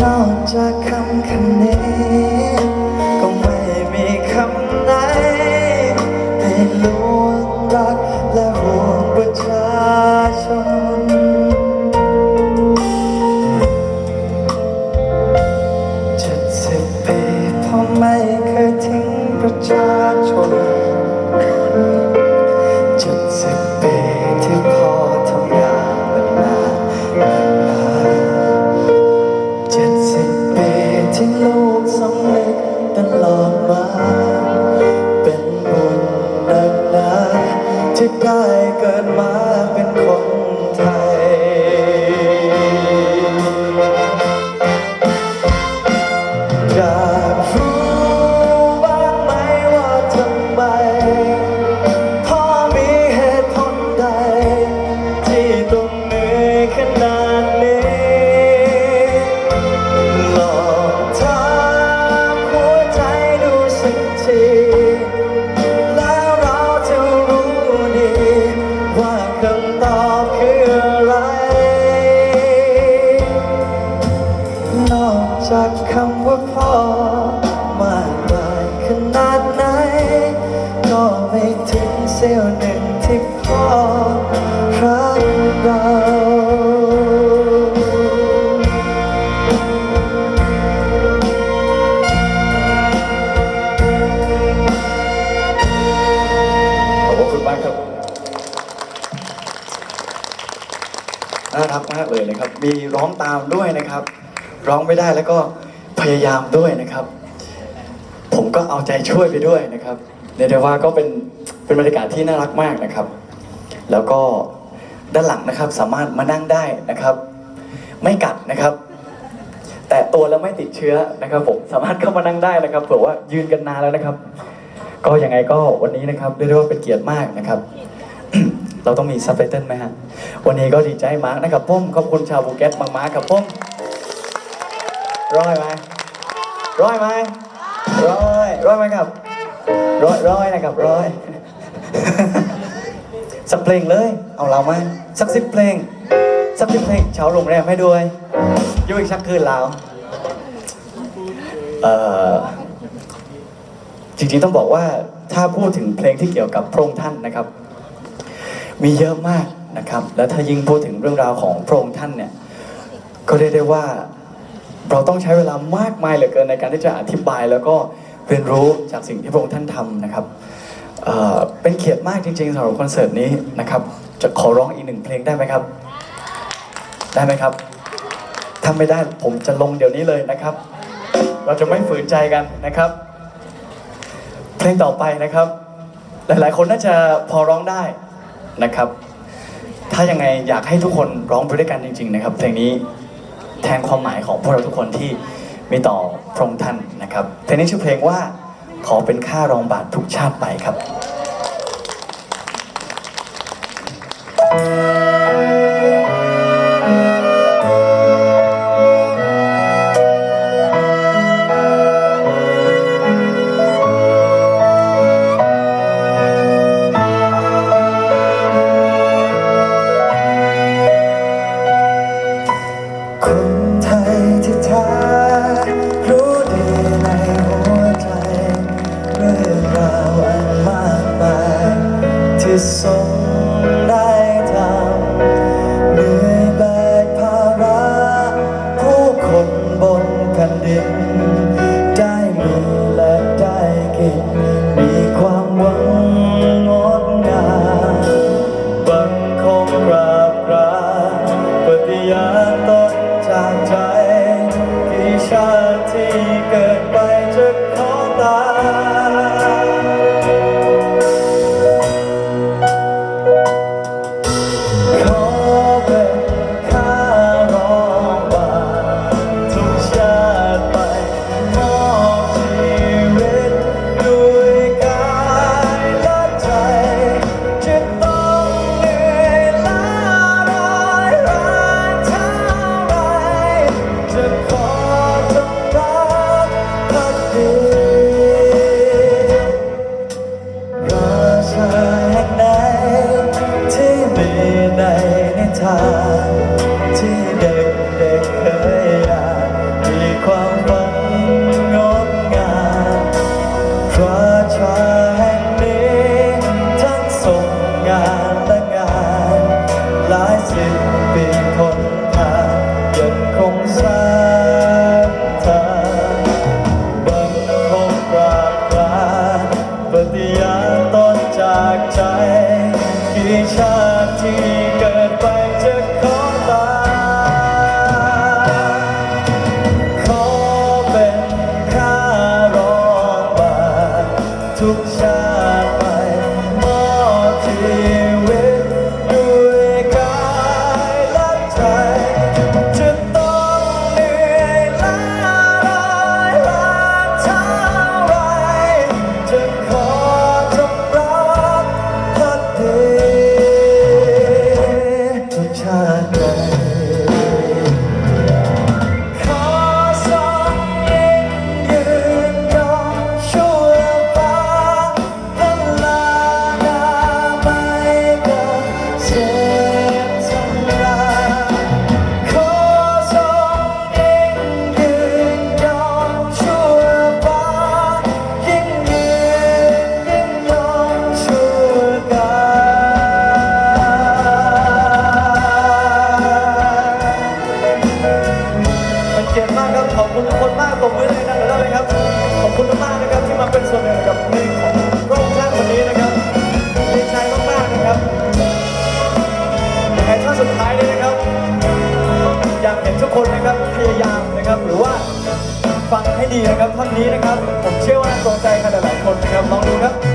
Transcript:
นอนจากคำคำนี้ก็ไม่มีคำไหนให้ลวงรักและห่วงประชาชน เจ็ดสิบปีพ่อไม่เคยทิ้งประชา มากมายขนาดไหน ก็ไม่ถึงเสี้ยวหนึ่งที่พ่อรักเราขอบคุณมากครับ น่ารักมากเลยนะครับ มีร้องตามด้วยนะครับ ร้องไม่ได้แล้วก็ พยายามด้วยนะครับ ผมก็เอาใจช่วยไปด้วยนะครับเรียกได้ว่าก็เป็นเป็นบรรยากาศที่น่ารักมากนะครับ แล้วก็ด้านหลังนะครับสามารถมานั่งได้นะครับ ไม่กัดนะครับ แต่ตัวแล้วไม่ติดเชื้อนะครับผมสามารถเข้ามานั่งได้นะครับเผื่อว่ายืนกันนานแล้วนะครับ ก็ยังไงก็วันนี้นะครับเรียกได้ว่าเป็นเกียรติมากนะครับ เราต้องมีซับไตเติลไหมฮะวันนี้ก็ดีใจมากนะครับผมขอบคุณชาวภูเก็ตมากๆครับผมร้อยไหม ร้อยไหมร้อยร้อยไหมครับร้อยร้อยนะครับร้อยสักเพลงเลย เอาเราไหมสักสิบเพลง สักสิบเพลงเช้าโรงแรมให้ด้วยยู่อีกสักคืนเราเอ่อจริงๆต้องบอกว่าถ้าพูดถึงเพลงที่เกี่ยวกับพระองค์ท่านนะครับ มีเยอะมากนะครับ และถ้ายิ่งพูดถึงเรื่องราวของพระองค์ท่านเนี่ยก็เรียกได้ว่า เราต้องใช้เวลามากมายเหลือเกินในการที่จะอธิบายแล้วก็เรียนรู้จากสิ่งที่พระองค์ท่านทำนะครับเอ่อเป็นเกียรติมากจริงๆสำหรับคอนเสิร์ตนี้นะครับ จะขอร้องอีกหนึ่งเพลงได้ไหมครับ ได้ไหมครับถ้าไม่ได้ผมจะลงเดี๋ยวนี้เลยนะครับ เราจะไม่ฝืนใจกันนะครับ เพลงต่อไปนะครับ หลายๆ คนน่าจะพอร้องได้นะครับ ถ้ายังไงอยากให้ทุกคนร้องไปด้วยกันจริง ๆ นะครับเพลงนี้ แทนความหมายของพวกเราทุกคนที่มีต่อพระองค์ท่านนะครับเพลงนี้ชื่อเพลงว่าขอเป็นค่ารองบาททุกชาติไปครับคน this song. did. ตบมือให้ดังๆเลยครับ ขอบคุณมากๆนะครับที่มาเป็นส่วนหนึ่งกับเพลงของพระองค์ท่านวันนี้นะครับดีใจมากๆนะครับยังไงท่านสุดท้ายนี้นะครับ อยากเห็นทุกคนนะครับพยายามนะครับ หรือว่าฟังให้ดีนะครับท่อนนี้นะครับ ผมเชื่อว่าตรงใจใครหลายๆคนนะครับลองดูครับ